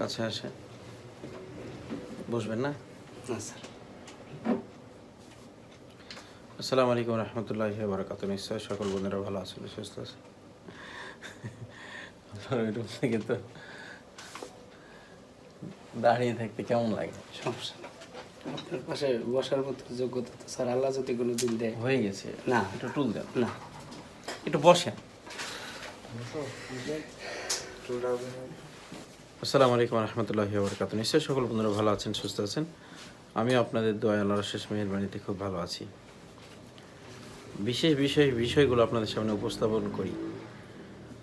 কাছে আসে। বসবেন না? না স্যার। আসসালামু আলাইকুম রহমতুল্লাহ বারাকাত নিশ্চয় সকল বন্ধুরা ভালো আছেন সুস্থ আছে? আপনার ওই রুম থেকে তো দাঁড়িয়ে থাকতে কেমন লাগে? সমস্যা নেই। আপনার পাশে বসার মতো যোগ্যতা তো স্যার আল্লাহ যদি কোনো দিন দেয়। হয়ে গেছে। না। একটু টুল দেন। না। একটু বসেন। আসসালামু আলাইকুম রহমতুল্লাহ বরকাত নিশ্চয়ই সকল বন্ধুরা ভালো আছেন, সুস্থ আছেন? আমি আপনাদের দোয়া, আল্লাহর শেষ মেহরবানিতে খুব ভালো আছি। বিশেষ বিষয়, বিষয়গুলো আপনাদের সামনে উপস্থাপন করি।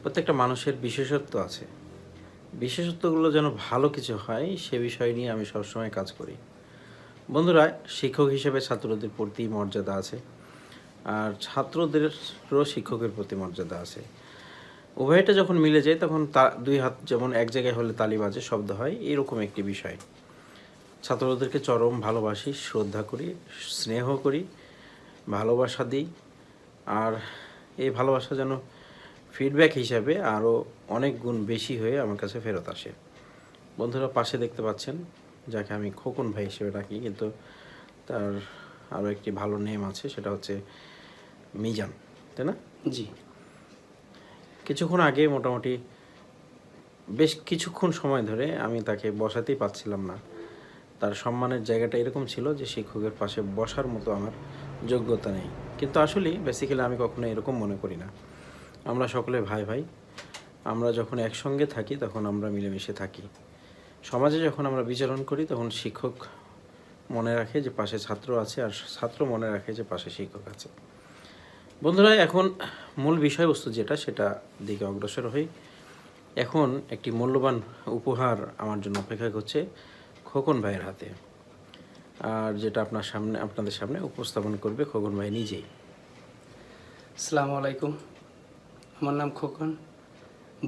প্রত্যেকটা মানুষের বিশেষত্ব আছে। বিশেষত্বগুলো যেন ভালো কিছু হয়, সে বিষয় নিয়ে আমি সবসময় কাজ করি। বন্ধুরা, শিক্ষক হিসেবে ছাত্রদের প্রতি মর্যাদা আছে। আর ছাত্রদেরও শিক্ষকের প্রতি মর্যাদা আছে। উভয়টা যখন মিলে যায়, তখন তা দুই হাত যেমন এক জায়গায় হলে তালি বাজে, শব্দ হয়, এরকম একটি বিষয়। ছাত্রদেরকে চরম ভালোবাসি, শ্রদ্ধা করি, স্নেহ করি, ভালোবাসা দিই। আর এই ভালোবাসা যেন ফিডব্যাক হিসাবে আরও অনেক গুণ বেশি হয়ে আমার কাছে ফেরত আসে। বন্ধুরা পাশে দেখতে পাচ্ছেন, যাকে আমি খোকন ভাই হিসেবে ডাকি, কিন্তু তার আরও একটি ভালো নেম আছে, সেটা হচ্ছে মিজান, তাই না? জি। কিছুক্ষণ আগে মোটামুটি বেশ কিছুক্ষণ সময় ধরে আমি তাকে বসাতেই পাচ্ছিলাম না। তার সম্মানের জায়গাটা এরকম ছিল যে শিক্ষকের পাশে বসার মতো আমার যোগ্যতা নেই। কিন্তু আসলে বেসিক্যালি আমি কখনো এরকম মনে করি না। আমরা সকলে ভাই ভাই। আমরা যখন একসঙ্গে থাকি তখন আমরা মিলেমিশে থাকি। সমাজে যখন আমরা বিচরণ করি তখন শিক্ষক মনে রাখে যে পাশে ছাত্র আছে আর ছাত্র মনে রাখে যে পাশে শিক্ষক আছে। বন্ধুরা, এখন মূল বিষয়বস্তু যেটা, সেটা দিকে অগ্রসর হই। এখন একটি মূল্যবান উপহার আমার জন্য অপেক্ষা করছে খোকন ভাইয়ের হাতে, আর যেটা আপনার সামনে, আপনাদের সামনে উপস্থাপন করবে খোকন ভাই নিজেই। আসসালামু আলাইকুম। আমার নাম খোকন,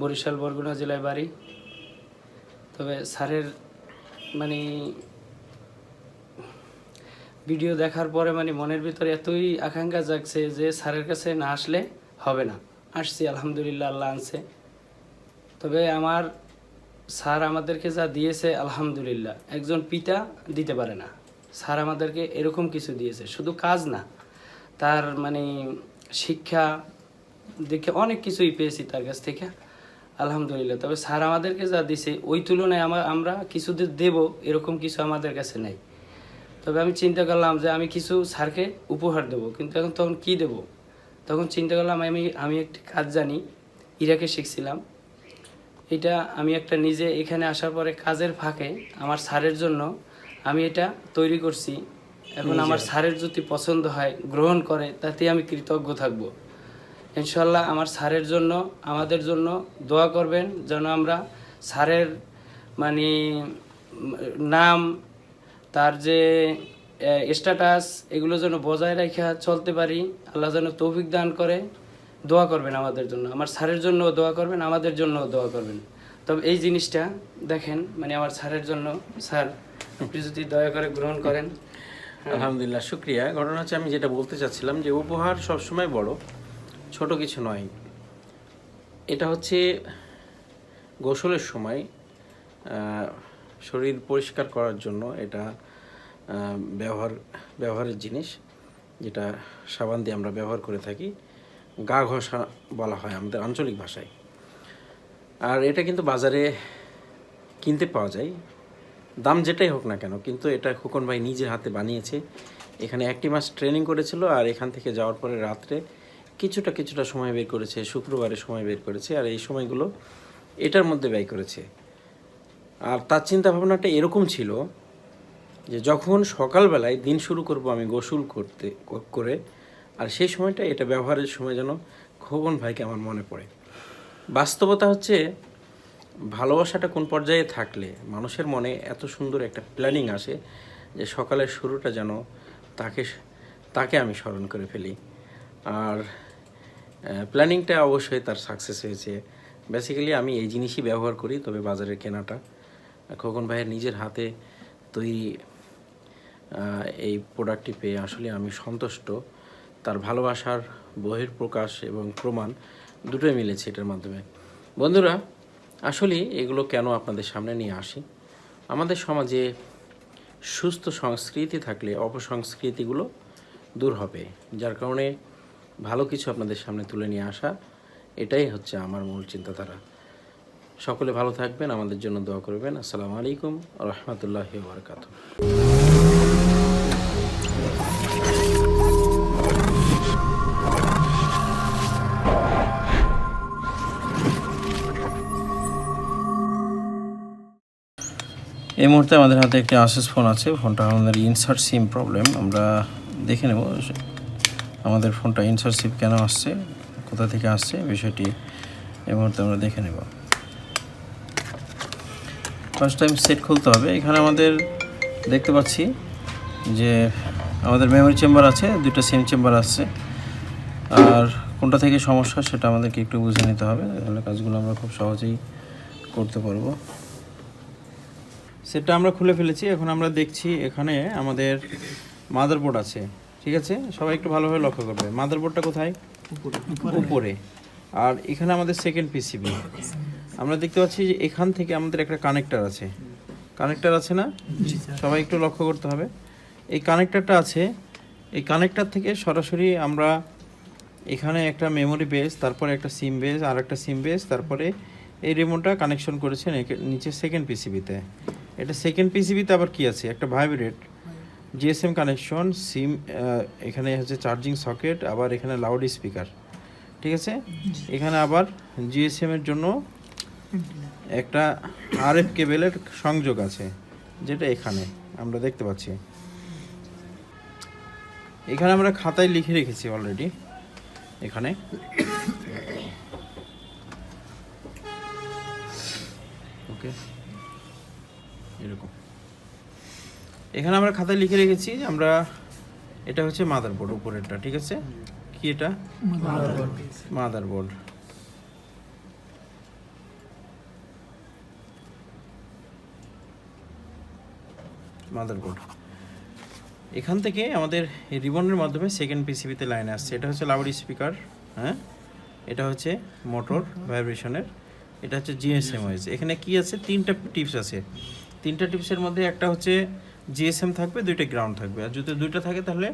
বরিশাল বরগুনা জেলায় বাড়ি। তবে স্যারের মানে ভিডিও দেখার পরে মানে মনের ভিতরে এতই আকাঙ্ক্ষা জাগছে যে স্যারের কাছে না আসলে হবে না। আসছি, আলহামদুলিল্লাহ, আল্লাহ আনছে। তবে আমার স্যার আমাদেরকে যা দিয়েছে, আলহামদুলিল্লাহ, একজন পিতা দিতে পারে না। স্যার আমাদেরকে এরকম কিছু দিয়েছে, শুধু কাজ না, তার মানে শিক্ষা দেখে অনেক কিছুই পেয়েছি তার কাছ থেকে, আলহামদুলিল্লাহ। তবে স্যার আমাদেরকে যা দিছে, ওই তুলনায় আমরা কিছু দেব, এরকম কিছু আমাদের কাছে নেই। তবে আমি চিন্তা করলাম যে আমি কিছু স্যারকে উপহার দেবো। কিন্তু এখন তখন কি দেব? তখন চিন্তা করলাম আমি আমি একটি কাজ জানি ইরাকে শিখছিলাম। এটা আমি একটা নিজে এখানে আসার পরে কাজের ফাঁকে আমার স্যারের জন্য আমি এটা তৈরি করছি। এখন আমার স্যারের যদি পছন্দ হয় গ্রহণ করে তাতে আমি কৃতজ্ঞ থাকব। ইনশাল্লাহ আমার স্যারের জন্য আমাদের জন্য দোয়া করবেন যেন আমরা স্যারের মানে নাম তার যে স্ট্যাটাস এগুলো যেন বজায় রেখে চলতে পারি, আল্লাহ যেন তৌফিক দান করে, দোয়া করবেন আমাদের জন্য। আমার স্যারের জন্য দোয়া করবেন, আমাদের জন্য দোয়া করবেন। তবে এই জিনিসটা দেখেন মানে আমার স্যারের জন্য, স্যার, আপনি যদি দয়া করে গ্রহণ করেন। আলহামদুলিল্লাহ, শুক্রিয়া। ঘটনা হচ্ছে, আমি যেটা বলতে চাচ্ছিলাম যে, উপহার সবসময় বড়, ছোট কিছু নয়। এটা হচ্ছে গোসলের সময় শরীর পরিষ্কার করার জন্য এটা ব্যবহার, ব্যবহারের জিনিস, যেটা সাবান দিয়ে আমরা ব্যবহার করে থাকি। গা ঘষা বলা হয় আমাদের আঞ্চলিক ভাষায়। আর এটা কিন্তু বাজারে কিনতে পাওয়া যায়। দাম যেটাই হোক না কেন, কিন্তু এটা খোকন ভাই নিজে হাতে বানিয়েছে। এখানে একটি মাস ট্রেনিং করেছিল আর এখান থেকে যাওয়ার পরে রাত্রে কিছুটা কিছুটা সময় বের করেছে, শুক্রবারে সময় বের করেছে। আর এই সময়গুলো এটার মধ্যে ব্যয় করেছে। আর তার চিন্তা ভাবনাটা এরকম ছিল যে যখন সকালবেলায় দিন শুরু করব আমি গোসল করতে করে, আর সেই সময়টা এটা ব্যবহারের সময় যেন খোকন ভাইকে আমার মনে পড়ে। বাস্তবতা হচ্ছে ভালোবাসাটা কোন পর্যায়ে থাকলে মানুষের মনে এত সুন্দর একটা প্ল্যানিং আসে যে সকালের শুরুটা যেন তাকে তাকে আমি স্মরণ করে ফেলি। আর প্ল্যানিংটা অবশ্যই তার সাকসেস হয়েছে। বেসিক্যালি আমি এই জিনিসই ব্যবহার করি, তবে বাজারের কেনাটা। খোকন ভাইয়ের নিজের হাতে তৈরি এই প্রোডাক্টটি পেয়ে আসলে আমি সন্তুষ্ট। তার ভালোবাসার বহির প্রকাশ এবং প্রমাণ দুটোই মিলেছে এটার মাধ্যমে। বন্ধুরা, আসলে এগুলো কেন আপনাদের সামনে নিয়ে আসি? আমাদের সমাজে সুস্থ সংস্কৃতি থাকলে অপসংস্কৃতিগুলো দূর হবে, যার কারণে ভালো কিছু আপনাদের সামনে তুলে নিয়ে আসা, এটাই হচ্ছে আমার মূল চিন্তাধারা। সকলে ভালো থাকবেন, আমাদের জন্য দোয়া করবেন। আসসালামু আলাইকুম রহমতুল্লাহ বারকাত এই মুহূর্তে আমাদের হাতে একটি আসেস ফোন আছে, ফোনটা আমাদের ইনসার্ট সিম প্রবলেম আমরা দেখে নেব আমাদের ফোনটা ইনসার্ট সিম কেন আসছে, কোথা থেকে আসছে, বিষয়টি এই মুহূর্তে আমরা দেখে নেব। ফার্স্ট টাইম সেট খুলতে হবে। এখানে আমাদের দেখতে পাচ্ছি যে আমাদের মেমোরি চেম্বার আছে দুটো সিম চেম্বার আছে। আর কোনটা থেকে সমস্যা সেটা আমাদেরকে একটু বুঝে নিতে হবে। তাহলে কাজগুলো আমরা খুব সহজেই করতে পারব। সেটটা আমরা খুলে ফেলেছি। এখন আমরা দেখছি এখানে আমাদের মাদারবোর্ড আছে। ঠিক আছে? সবাই একটু ভালোভাবে লক্ষ্য করবে। মাদারবোর্ডটা কোথায়? উপরে। আর এখানে আমাদের সেকেন্ড পিসিবি আমরা দেখতে পাচ্ছি যে এখান থেকে আমাদের একটা কানেক্টার আছে। কানেক্টার আছে না? সবাই একটু লক্ষ্য করতে হবে। এই কানেক্টারটা আছে। এই কানেক্টার থেকে সরাসরি আমরা এখানে একটা মেমোরি বেস তারপরে একটা সিম বেস আর একটা সিম বেস তারপরে এই রিমোটটা কানেকশন করেছেন নিচে সেকেন্ড পিসিবিতে এটা সেকেন্ড পিসিবিতে আবার কি আছে? একটা ভাইব্রেট জিএসএম কানেকশন সিম এখানে হচ্ছে চার্জিং সকেট আবার এখানে লাউড স্পিকার ঠিক আছে? এখানে আবার জিএসএম এর জন্য একটা আরএফ কেবেলের সংযোগ আছে যেটা এখানে আমরা দেখতে পাচ্ছি। এখানে আমরা খাতায় লিখে রেখেছি অলরেডি এখানে। ওকে এরকম। এখানে আমরা খাতায় লিখে রেখেছি আমরা এটা হচ্ছে মাদারবোর্ড উপরেরটা ঠিক আছে? কি এটা? মাদারবোর্ড মাদারবোর্ড এখান থেকে আমাদের এই রিবনের মাধ্যমে সেকেন্ড পিসিবিতে লাইন আসছে। এটা হচ্ছে লাউড স্পিকার হ্যাঁ? এটা হচ্ছে মোটর ভাইব্রেশনের এটা হচ্ছে জিএসএম ওয়েজ এখানে কি আছে? তিনটা টিপস আছে। তিনটা টিপসের মধ্যে একটা হচ্ছে জিএসএম থাকবে দুইটা গ্রাউন্ড থাকবে। আর যদি দুইটা থাকে তাহলে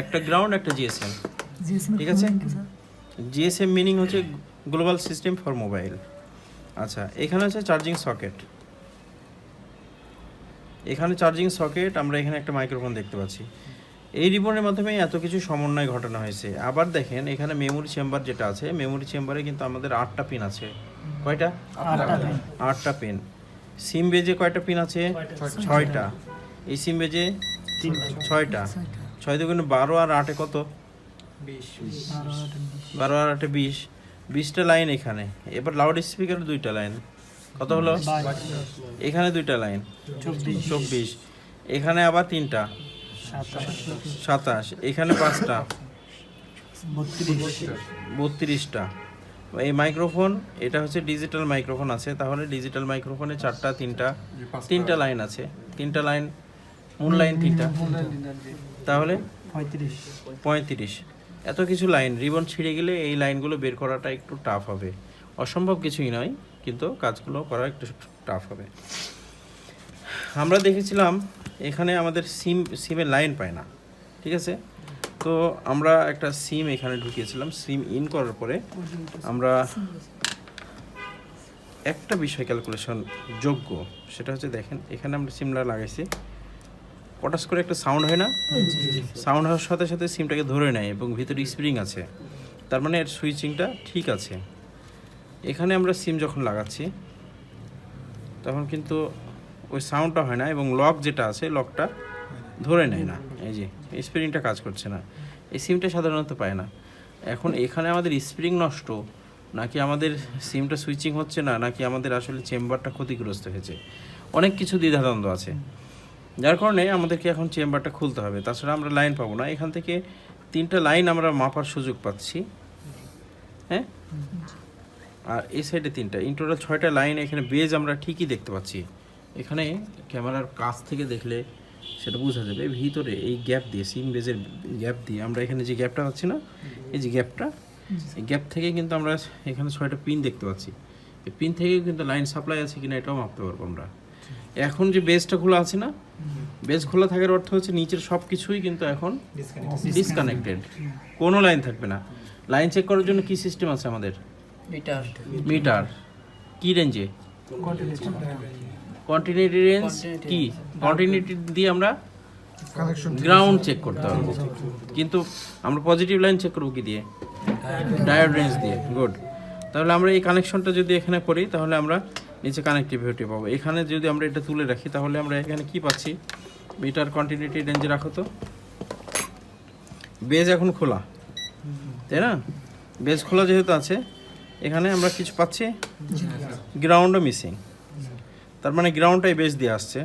একটা গ্রাউন্ড একটা জিএসএম ঠিক আছে? জিএসএম মিনিং হচ্ছে গ্লোবাল সিস্টেম ফর মোবাইল আচ্ছা এখানে হচ্ছে চার্জিং সকেট এখানে চার্জিং সকেট আমরা এখানে একটা মাইক্রোফোন দেখতে পাচ্ছি। এই রিবনের মাধ্যমে এত কিছু সমন্বয় ঘটানো হয়েছে। আবার দেখেন এখানে মেমোরি চেম্বার যেটা আছে মেমোরি চেম্বারে কিন্তু আমাদের আটটা পিন আছে। কয়টা? আটটা পিন সিম বেজে কয়টা পিন আছে? ছয়টা। এই সিম বেজে ছয়টা। ছয় দুগুণে বারো আর আটে কত? বারো আর আটে বিশ। বিশটা লাইন এখানে। এবার লাউড স্পিকার দুইটা লাইন কত হলো? এখানে দুইটা লাইন। চব্বিশ। এখানে আবার তিনটা। সাতাশ। এখানে পাঁচটা। বত্রিশটা। এই মাইক্রোফোন এটা হচ্ছে ডিজিটাল মাইক্রোফোন আছে। তাহলে ডিজিটাল মাইক্রোফোনে চারটা তিনটা তিনটা লাইন আছে। তিনটা লাইন মূল লাইন তিনটা। তাহলে? পঁয়ত্রিশ। এত কিছু লাইন। রিবন ছিঁড়ে গেলে এই লাইনগুলো বের করাটা একটু টাফ হবে। অসম্ভব কিছুই নয়। কিন্তু কাজগুলো করা একটু টাফ হবে। আমরা দেখেছিলাম এখানে আমাদের সিম সিমের লাইন পায় না, ঠিক আছে? তো আমরা একটা সিম এখানে ঢুকিয়েছিলাম সিম ইন করার পরে আমরা একটা বিষয় ক্যালকুলেশন যোগ্য, সেটা হচ্ছে দেখেন, এখানে আমরা সিমটা লাগাইছি। পটাস করে একটা সাউন্ড হয় না? সাউন্ড হওয়ার সাথে সাথে সিমটাকে ধরে নেয় এবং ভিতরে স্প্রিং আছে। তার মানে এর সুইচিংটা ঠিক আছে। এখানে আমরা সিম যখন লাগাচ্ছি, তখন কিন্তু ওই সাউন্ডটা হয় না এবং লক যেটা আছে, লকটা ধরে নেয় না। এই যে, স্প্রিংটা কাজ করছে না। এই সিমটা সাধারণত পায় না। এখন এখানে আমাদের স্প্রিং নষ্ট, নাকি আমাদের সিমটা সুইচিং হচ্ছে না, নাকি আমাদের আসলে চেম্বারটা ক্ষতিগ্রস্ত হয়েছে? অনেক কিছু দ্বিধাদ্বন্দ্ব আছে। যার কারণে আমাদেরকে এখন চেম্বারটা খুলতে হবে। তাছাড়া আমরা লাইন পাবো না। এখান থেকে তিনটা লাইন আমরা মাপার সুযোগ পাচ্ছি। হ্যাঁ? আর এই সাইডে তিনটা। ইন টোটাল ছয়টা লাইন এখানে বেজ আমরা ঠিকই দেখতে পাচ্ছি। এখানে ক্যামেরার কাছ থেকে দেখলে সেটা বোঝা যাবে ভিতরে এই গ্যাপ দিয়ে সিম বেজের গ্যাপ দিয়ে আমরা এখানে যে গ্যাপটা পাচ্ছি না এই যে গ্যাপটা এই গ্যাপ থেকে কিন্তু আমরা এখানে ছয়টা পিন দেখতে পাচ্ছি। এই পিন থেকে কিন্তু লাইন সাপ্লাই আছে কিনা এটাও মাপতে পারব আমরা। এখন যে বেসটা খোলা আছে না বেস খোলা থাকার অর্থ হচ্ছে নিচের সব কিছুই কিন্তু এখন ডিসকানেক্টেড কোনো লাইন থাকবে না। লাইন চেক করার জন্য কি সিস্টেম আছে আমাদের? মিটার মিটার কি রেঞ্জে কন্টিনিউটি রেঞ্জ কি? কন্টিনিউটি দিয়ে আমরা গ্রাউন্ড চেক করতে হবে। কিন্তু আমরা পজিটিভ লাইন চেক করব কি দিয়ে? ডায়োড রেঞ্জ দিয়ে। গুড তাহলে আমরা এই কানেকশনটা যদি এখানে করি তাহলে আমরা নিচে কানেক্টিভিটি পাবো। এখানে যদি আমরা এটা তুলে রাখি তাহলে আমরা এখানে কি পাচ্ছি? মিটার কন্টিনিউটি রেঞ্জে রাখো তো। বেজ এখন খোলা। তাই না? বেজ খোলা যেহেতু আছে এখানে আমরা কিছু পাচ্ছি। গ্রাউন্ডও মিসিং তার মানে গ্রাউন্ডটাই বেস দিয়ে আসছে।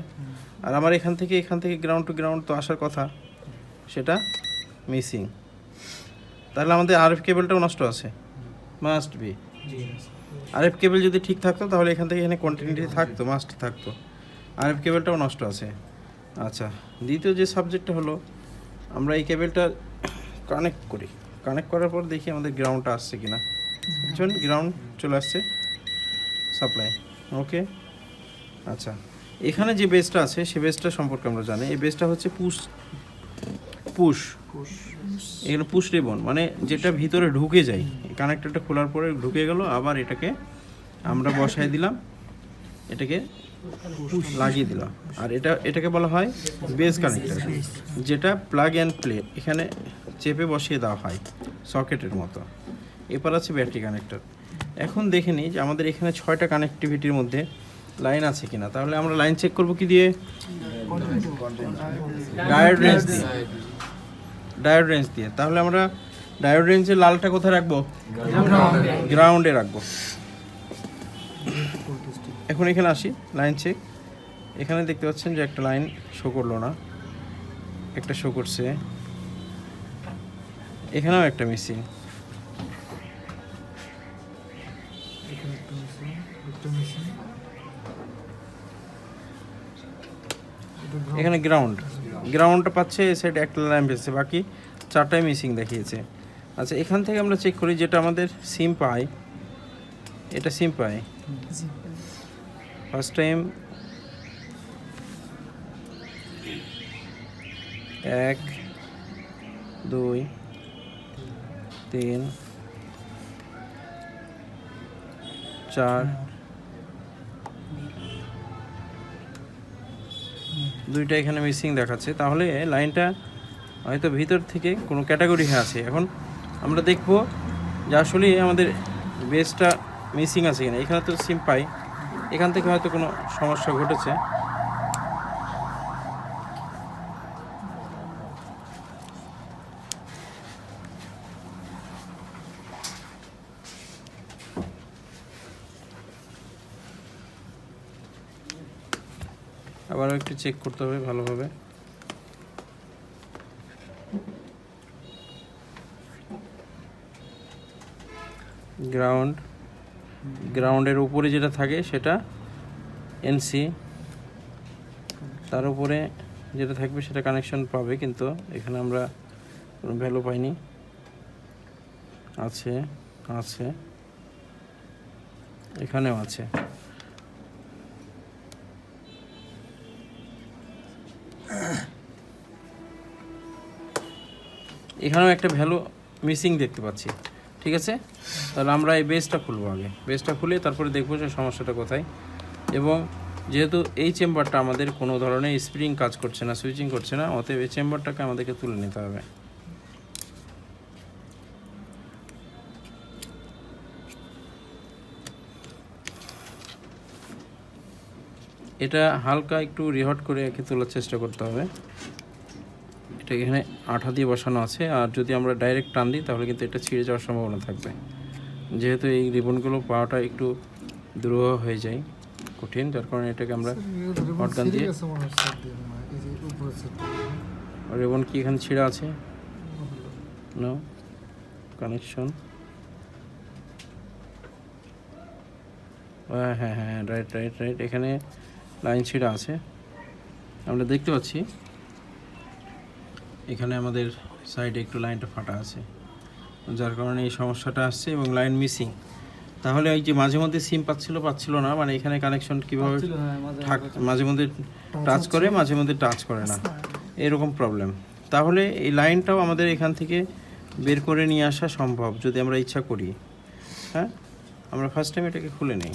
আর আমার এখান থেকে এখান থেকে গ্রাউন্ড টু গ্রাউন্ড তো আসার কথা, সেটা মিসিং তাহলে আমাদের আরএফ কেবলটাও নষ্ট আছে। মাস্ট বি আরএফ কেবল যদি ঠিক থাকতো, তাহলে এখান থেকে এখানে কন্টিনিউটি থাকতো মাস্ট থাকতো। আরএফ কেবলটাও নষ্ট আছে। আচ্ছা দ্বিতীয় যে সাবজেক্টটা হলো, আমরা এই কেবলটা কানেক্ট করি। কানেক্ট করার পর দেখি আমাদের গ্রাউন্ডটা আসছে কিনা। বুঝছেন গ্রাউন্ড চলে আসছে সাপ্লাই ওকে আচ্ছা। এখানে যে বেসটা আছে সে বেসটা সম্পর্কে আমরা জানি। এই বেসটা হচ্ছে পুশ পুশ এখানে পুশ রিবন। মানে যেটা ভিতরে ঢুকে যায়। কানেক্টরটা খোলার পরে ঢুকে গেল আবার এটাকে আমরা বসাই দিলাম। এটাকে লাগিয়ে দিলাম। আর এটা এটাকে বলা হয় বেস কানেক্টর যেটা প্লাগ অ্যান্ড প্লে এখানে চেপে বসিয়ে দেওয়া হয়। সকেটের মতো। এরপর আছে ব্যাটারি কানেক্টর। এখন দেখে নিই যে আমাদের এখানে ছয়টা কানেক্টিভিটির মধ্যে লাইন আছে কিনা। তাহলে আমরা লাইন চেক করব কি দিয়ে? ডায়োড রেঞ্জ দিয়ে। ডায়োড রেঞ্জ দিয়ে। তাহলে আমরা ডায়োড রেঞ্জের লালটা কোথায় রাখব? গ্রাউন্ডে রাখব। এখন এখানে আসি, লাইন চেক এখানে দেখতে পাচ্ছেন যে একটা লাইন শো করল না। একটা শো করছে। এখানেও একটা মিসিং এখানে গ্রাউন্ড গ্রাউন্ডটা পাচ্ছে এই সাইড একটা লাইন পেয়েছে বাকি চারটায় মিসিং দেখিয়েছে। আচ্ছা এখান থেকে আমরা চেক করি যেটা আমাদের সিম পাই এটা সিম পাই ফার্স্ট টাইম এক দুই তিন চার। দুইটা এখানে মিসিং দেখাচ্ছে। তাহলে লাইনটা হয়তো ভিতর থেকে কোনো ক্যাটাগরি হয়ে আছে। এখন আমরা দেখব যে আসলে আমাদের বেসটা মিসিং আছে কিনা। এখানে তো সিম পাই। এখান থেকে হয়তো কোনো সমস্যা ঘটেছে। একটু চেক করতে হবে ভালোভাবে। গ্রাউন্ড গ্রাউন্ডের উপরে যেটা থাকে সেটা এনসি তার উপরে যেটা থাকবে সেটা কানেকশন পাবে কিন্তু এখানে আমরা কোনো ভ্যালু পাইনি। আছে আছে, এখানেও আছে। এখানেও একটা ভ্যালু মিসিং দেখতে পাচ্ছি, ঠিক আছে? তাহলে আমরা এই বেসটা খুলবো আগে। বেসটা খুলে তারপরে দেখব যে সমস্যাটা কোথায়। এবং যেহেতু এই চেম্বারটা আমাদের কোনো ধরনের স্প্রিং কাজ করছে না সুইচিং করছে না, অতএব এই চেম্বারটাকে আমাদেরকে তুলে নিতে হবে। এটা হালকা একটু রিহট করে একে তোলার চেষ্টা করতে হবে। এটা এখানে আঠা দিয়ে বসানো আছে আর যদি আমরা ডাইরেক্ট টান দিই তাহলে কিন্তু এটা ছিঁড়ে যাওয়ার সম্ভাবনা থাকবে। যেহেতু এই রিবনগুলো পাওয়াটা একটু দ্রুহ হয়ে যায় কঠিন যার কারণে এটাকে আমরা হটগান দিয়ে রিবন কি এখানে ছিঁড়া আছে? নো কানেকশন হ্যাঁ হ্যাঁ হ্যাঁ রাইট রাইট রাইট এখানে লাইন ছিঁড়া আছে। আমরা দেখতে পাচ্ছি এখানে আমাদের সাইডে একটু লাইনটা ফাটা আছে। যার কারণে এই সমস্যাটা আসছে এবং লাইন মিসিং তাহলে ওই যে মাঝে মধ্যে সিম পাচ্ছিল পাচ্ছিল না। মানে এখানে কানেকশন কীভাবে থাক মাঝে মধ্যে টাচ করে মাঝে মধ্যে টাচ করে না। এরকম প্রবলেম তাহলে এই লাইনটাও আমাদের এখান থেকে বের করে নিয়ে আসা সম্ভব যদি আমরা ইচ্ছা করি। হ্যাঁ? আমরা ফার্স্ট টাইম এটাকে খুলে নেই।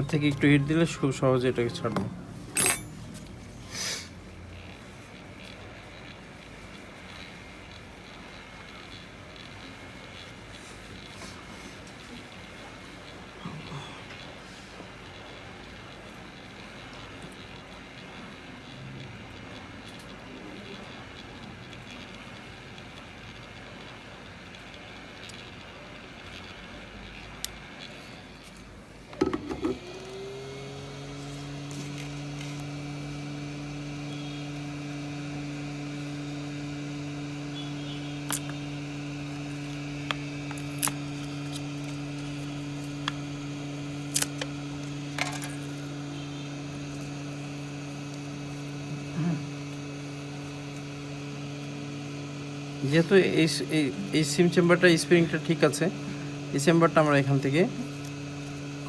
এরপর থেকে একটু হিট দিলে খুব সহজে এটাকে ছাড়বো। যেহেতু এই এই- সিম চেম্বারটা স্প্রিংটা ঠিক আছে, এই চেম্বারটা আমরা এখান থেকে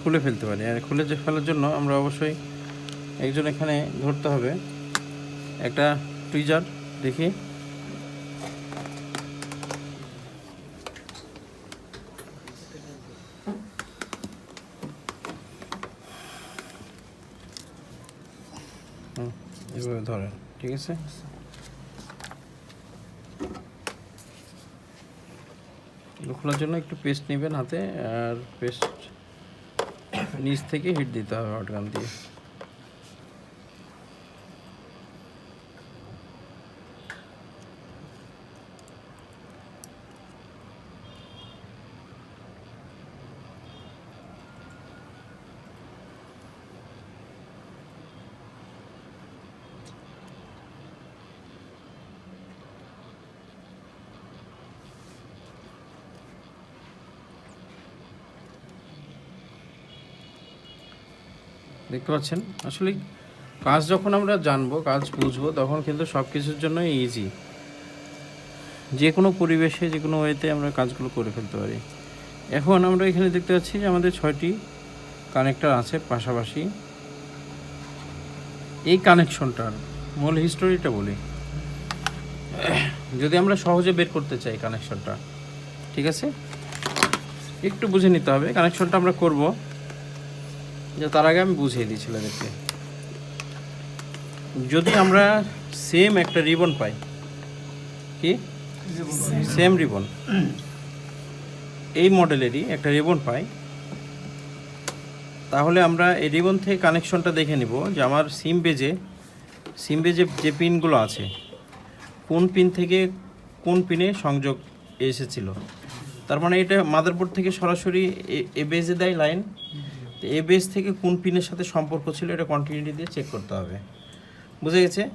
খুলে ফেলতে পারি। আর খুলে ফেলার জন্য আমরা অবশ্যই একজন এখানে ধরতে হবে। একটা টুইজার দেখি। এভাবে ধরেন, ঠিক আছে? খোলার জন্য একটু পেস্ট নেবেন হাতে, আর পেস্ট নিচ থেকে হিট দিতে হবে হটগান দিয়ে। দেখতে পাচ্ছেন? আসলে কাজ যখন আমরা জানব, কাজ বুঝব, তখন কিন্তু সব কিছুর জন্য ইজি যে কোনো পরিবেশে যে কোনো ওয়েতে আমরা কাজগুলো করে ফেলতে পারি। এখন আমরা এখানে দেখতে পাচ্ছি যে আমাদের ছয়টি কানেক্টর আছে পাশাপাশি। এই কানেকশনটার মূল হিস্টোরিটা বলি। যদি আমরা সহজে বের করতে চাই কানেকশনটা, ঠিক আছে? একটু বুঝে নিতে হবে, কানেকশনটা আমরা করব। যে তার আগে আমি বুঝিয়ে দিই ছেলেদেরকে। যদি আমরা সেম একটা রিবন পাই, কি? Same ribbon. এই মডেলেরই একটা রিবন পাই। তাহলে আমরা এই রিবন থেকে কানেকশনটা দেখে নিব যে আমার সিম বেজে সিম বেজে যে পিনগুলো আছে, কোন পিন থেকে কোন পিনে সংযোগ এসেছিল। তার মানে এটা মাদারবোর্ড থেকে সরাসরি এ- বেজে দেয় লাইন তো এ বেস থেকে কোন পিনের সাথে সম্পর্ক ছিল এটা কন্টিনিউটি দিয়ে চেক করতে হবে। বুঝে গেছে?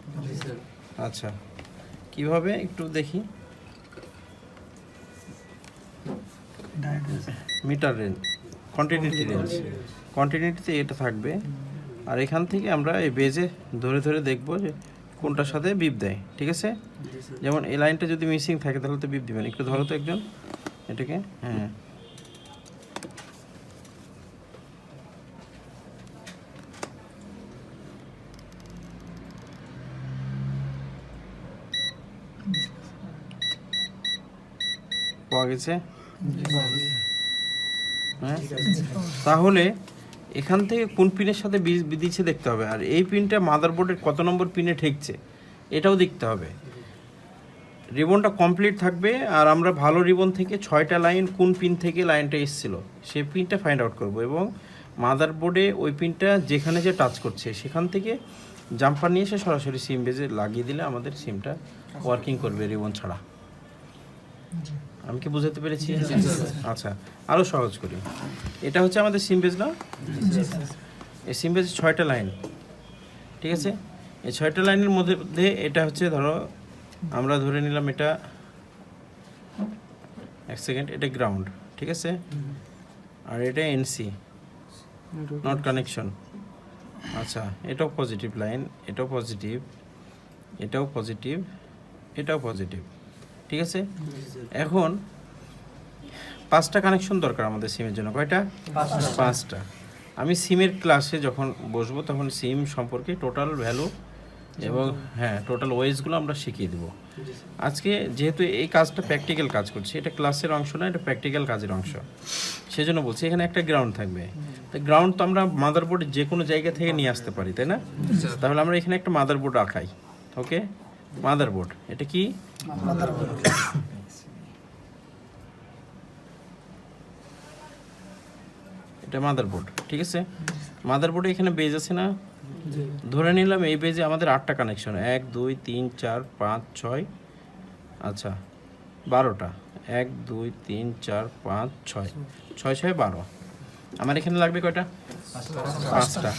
আচ্ছা। কীভাবে? একটু দেখি। Meter range. Continuity range. কন্টিনিউটিতে এটা থাকবে। আর এখান থেকে আমরা এই বেজে ধরে ধরে দেখব যে কোনটার সাথে বিপ দেয়। ঠিক আছে? যেমন এই লাইনটা যদি মিসিং থাকে তাহলে তো বিপ দিবেন একটু ধরো তো একজন। এটাকে হ্যাঁ। পাওয়া গেছে। হ্যাঁ? তাহলে এখান থেকে কোন পিনের সাথে বিদিচ্ছে দেখতে হবে। আর এই পিনটা মাদারবোর্ডের কত নম্বর পিনে ঠেকছে এটাও দেখতে হবে। রিবনটা কমপ্লিট থাকবে আর আমরা ভালো রিবন থেকে ছয়টা লাইন কোন পিন থেকে লাইনটা এসেছিল সেই পিনটা ফাইন্ড আউট করব। এবং মাদারবোর্ডে ওই পিনটা যেখানে যে টাচ করছে সেখান থেকে জাম্পার নিয়ে এসে সরাসরি সিম বেজে লাগিয়ে দিলে আমাদের সিমটা ওয়ার্কিং করবে রিবন ছাড়া। আমি কি বুঝাতে পেরেছি? আচ্ছা আরও সহজ করি। এটা হচ্ছে আমাদের সিম বেজ না? এই সিম বেজ ছয়টা লাইন ঠিক আছে? এই ছয়টা লাইনের মধ্যে এটা হচ্ছে ধরো আমরা ধরে নিলাম এটা এক সেকেন্ড এটা গ্রাউন্ড ঠিক আছে? আর এটা এনসি নট কানেকশন। আচ্ছা এটাও পজিটিভ লাইন এটাও পজিটিভ এটাও পজিটিভ এটাও পজিটিভ। ঠিক আছে? এখন পাঁচটা কানেকশন দরকার আমাদের সিমের জন্য কয়টা? পাঁচটা। আমি সিমের ক্লাসে যখন বসবো তখন সিম সম্পর্কে টোটাল ভ্যালু এবং হ্যাঁ টোটাল ওয়েজগুলো আমরা শিখিয়ে দেবো। আজকে যেহেতু এই কাজটা প্র্যাকটিক্যাল কাজ করছি এটা ক্লাসের অংশ না এটা প্র্যাকটিক্যাল কাজের অংশ। সেজন্য বলছি এখানে একটা গ্রাউন্ড থাকবে। তো গ্রাউন্ড তো আমরা মাদারবোর্ড যে কোনো জায়গা থেকে নিয়ে আসতে পারি তাই না? তাহলে আমরা এখানে একটা মাদারবোর্ড রাখাই ওকে মাদারবোর্ড। এটা কি? এটা মাদারবোর্ড ঠিক আছে? মাদারবোর্ডে এখানে বেজ আছে না? ধরে নিলাম এই বেজে আমাদের আটটা কানেকশন এক দুই তিন চার পাঁচ ছয় আচ্ছা বারোটা। এক দুই তিন চার পাঁচ ছয়। ছয় ছয় বারো। আমার এখানে লাগবে কয়টা? পাঁচটা।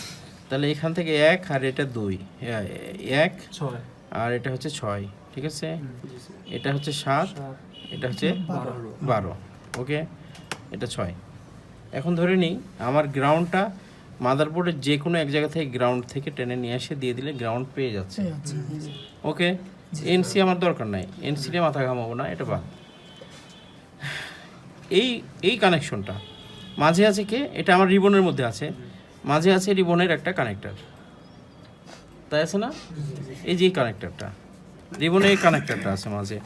তাহলে এখান থেকে এক আর এটা দুই। এক ছয়। আর এটা হচ্ছে ছয় ঠিক আছে? এটা হচ্ছে সাত এটা হচ্ছে বারো। ওকে? এটা ছয়। এখন ধরে নিই আমার গ্রাউন্ডটা মাদারবোর্ডের যে কোনো এক জায়গা থেকে গ্রাউন্ড থেকে টেনে নিয়ে এসে দিয়ে দিলে গ্রাউন্ড পেয়ে যাচ্ছে। ওকে? এনসি আমার দরকার নাই। এনসিতে মাথা ঘামাবো না এটা বাদ। এই এই কানেকশনটা। মাঝে আছে কে? এটা আমার রিবনের মধ্যে আছে। মাঝে আছে রিবনের একটা কানেক্টর। তাই আছে না? এই যে এই কানেক্টরটা রিবনে এই কানেক্টরটা আছে মাঝে।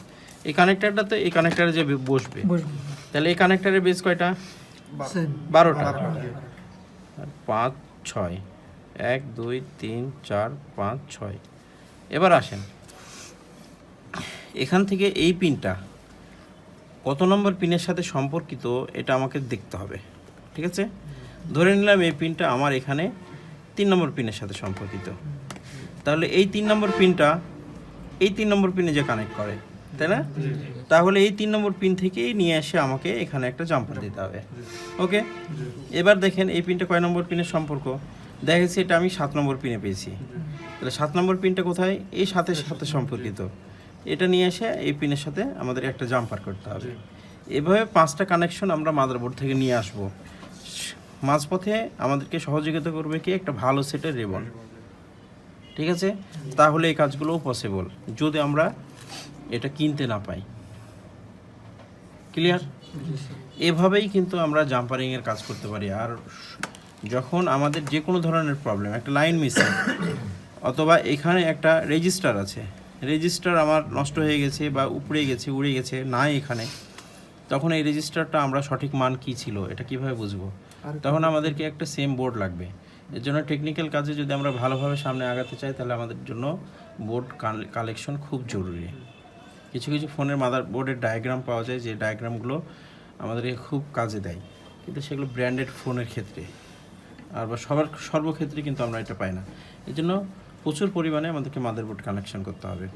এই কানেক্টরটা তো এই কানেক্টরে যে বসবে। তাহলে এই কানেক্টারের বেস কয়টা? বারোটা। পাঁচ ছয়। এক দুই তিন চার পাঁচ ছয়। এবার আসেন। এখান থেকে এই পিনটা কত নম্বর পিনের সাথে সম্পর্কিত এটা আমাকে দেখতে হবে। ঠিক আছে? ধরে নিলাম এই পিনটা আমার এখানে তিন নম্বর পিনের সাথে সম্পর্কিত। তাহলে এই তিন নম্বর পিনটা এই তিন নম্বর পিনে যে কানেক্ট করে তাই না? তাহলে এই তিন নম্বর পিন থেকেই নিয়ে এসে আমাকে এখানে একটা জাম্পার দিতে হবে। ওকে? এবার দেখেন এই পিনটা কয় নম্বর পিনের সম্পর্ক? দেখা গেছে এটা আমি সাত নম্বর পিনে পেয়েছি। তাহলে সাত নম্বর পিনটা কোথায়? এই সাথে সাথে সম্পর্কিত। এটা নিয়ে এসে এই পিনের সাথে আমাদের একটা জাম্পার করতে হবে। এভাবে পাঁচটা কানেকশন আমরা মাদারবোর্ড থেকে নিয়ে আসব। মাঝপথে আমাদেরকে সহযোগিতা করবে কি? একটা ভালো সেটের রেবন ঠিক আছে? তাহলে এই কাজগুলোও পসিবল যদি আমরা এটা কিনতে না পাই। ক্লিয়ার এভাবেই কিন্তু আমরা জাম্পারিংয়ের কাজ করতে পারি। আর যখন আমাদের যে কোনো ধরনের প্রবলেম একটা লাইন মিসিং অথবা এখানে একটা রেজিস্টার আছে। রেজিস্টার আমার নষ্ট হয়ে গেছে বা উপড়ে গেছে উড়ে গেছে নাই এখানে তখন এই রেজিস্টারটা আমরা সঠিক মান কি ছিল এটা কীভাবে বুঝব? তখন আমাদেরকে একটা সেম বোর্ড লাগবে। এর জন্য টেকনিক্যাল কাজে যদি আমরা ভালোভাবে সামনে আগাতে চাই, তাহলে আমাদের জন্য বোর্ড কালেকশন খুব জরুরি। কিছু কিছু ফোনের মাদার বোর্ডের ডায়াগ্রাম পাওয়া যায়, যে ডায়াগ্রামগুলো আমাদেরকে খুব কাজে দেয়। কিন্তু সেগুলো ব্র্যান্ডেড ফোনের ক্ষেত্রে। আর বা সবার সর্বক্ষেত্রে কিন্তু আমরা এটা পাই না। এই জন্য প্রচুর পরিমাণে আমাদেরকে মাদারবোর্ড কানেকশন করতে হবে।